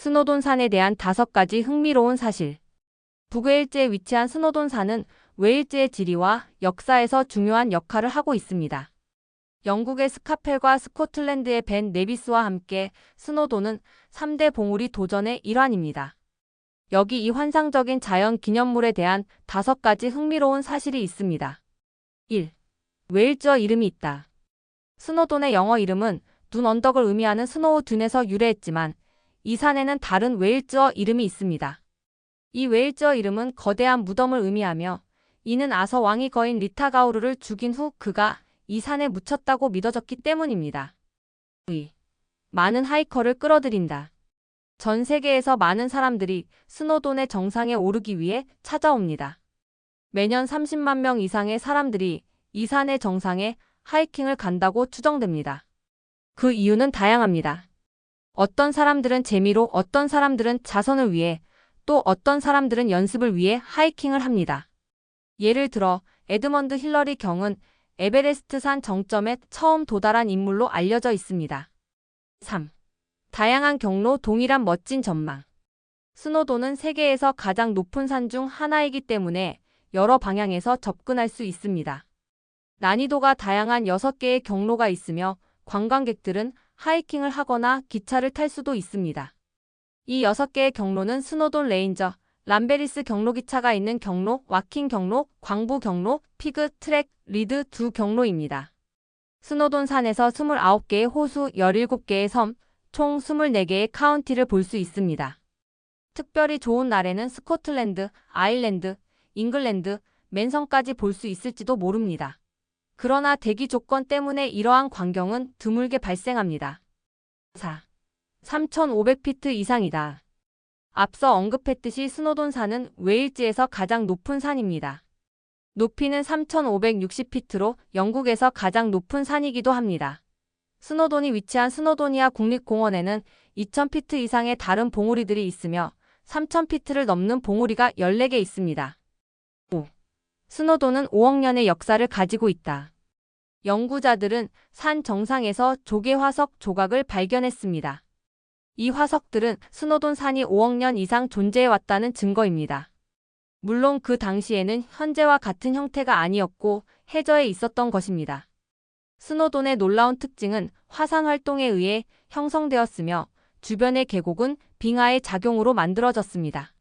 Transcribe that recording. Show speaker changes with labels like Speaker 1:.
Speaker 1: 스노돈 산에 대한 다섯 가지 흥미로운 사실. 북웨일즈에 위치한 스노돈 산은 웨일즈의 지리와 역사에서 중요한 역할을 하고 있습니다. 영국의 스카펠과 스코틀랜드의 벤 네비스와 함께 스노돈은 3대 봉우리 도전의 일환입니다. 여기 이 환상적인 자연 기념물에 대한 다섯 가지 흥미로운 사실이 있습니다. 1. 웨일즈어 이름이 있다. 스노돈의 영어 이름은 둔 언덕을 의미하는 스노우 둔에서 유래했지만 이 산에는 다른 웨일즈어 이름이 있습니다. 이 웨일즈어 이름은 거대한 무덤을 의미하며 이는 아서 왕이 거인 리타가우르를 죽인 후 그가 이 산에 묻혔다고 믿어졌기 때문입니다. 2. 많은 하이커를 끌어들인다. 전 세계에서 많은 사람들이 스노돈의 정상에 오르기 위해 찾아옵니다. 매년 30만 명 이상의 사람들이 이 산의 정상에 하이킹을 간다고 추정됩니다. 그 이유는 다양합니다. 어떤 사람들은 재미로, 어떤 사람들은 자선을 위해, 또 어떤 사람들은 연습을 위해 하이킹을 합니다. 예를 들어 에드먼드 힐러리 경은 에베레스트 산 정점에 처음 도달한 인물로 알려져 있습니다. 3. 다양한 경로 동일한 멋진 전망. 스노도는 세계에서 가장 높은 산 중 하나이기 때문에 여러 방향에서 접근할 수 있습니다. 난이도가 다양한 6개의 경로가 있으며 관광객들은 하이킹을 하거나 기차를 탈 수도 있습니다. 이 6개의 경로는 스노돈 레인저, 람베리스 경로기차가 있는 경로, 와킹 경로, 광부 경로, 피그, 트랙, 리드 두 경로입니다. 스노돈 산에서 29개의 호수, 17개의 섬, 총 24개의 카운티를 볼 수 있습니다. 특별히 좋은 날에는 스코틀랜드, 아일랜드, 잉글랜드, 맨성까지 볼 수 있을지도 모릅니다. 그러나 대기 조건 때문에 이러한 광경은 드물게 발생합니다. 4. 3,500피트 이상이다. 앞서 언급했듯이 스노돈 산은 웨일즈에서 가장 높은 산입니다. 높이는 3,560피트로 영국에서 가장 높은 산이기도 합니다. 스노돈이 위치한 스노도니아 국립공원에는 2,000피트 이상의 다른 봉우리들이 있으며 3,000피트를 넘는 봉우리가 14개 있습니다. 5. 스노돈은 5억 년의 역사를 가지고 있다. 연구자들은 산 정상에서 조개 화석 조각을 발견했습니다. 이 화석들은 스노돈 산이 5억 년 이상 존재해왔다는 증거입니다. 물론 그 당시에는 현재와 같은 형태가 아니었고 해저에 있었던 것입니다. 스노돈의 놀라운 특징은 화산 활동에 의해 형성되었으며 주변의 계곡은 빙하의 작용으로 만들어졌습니다.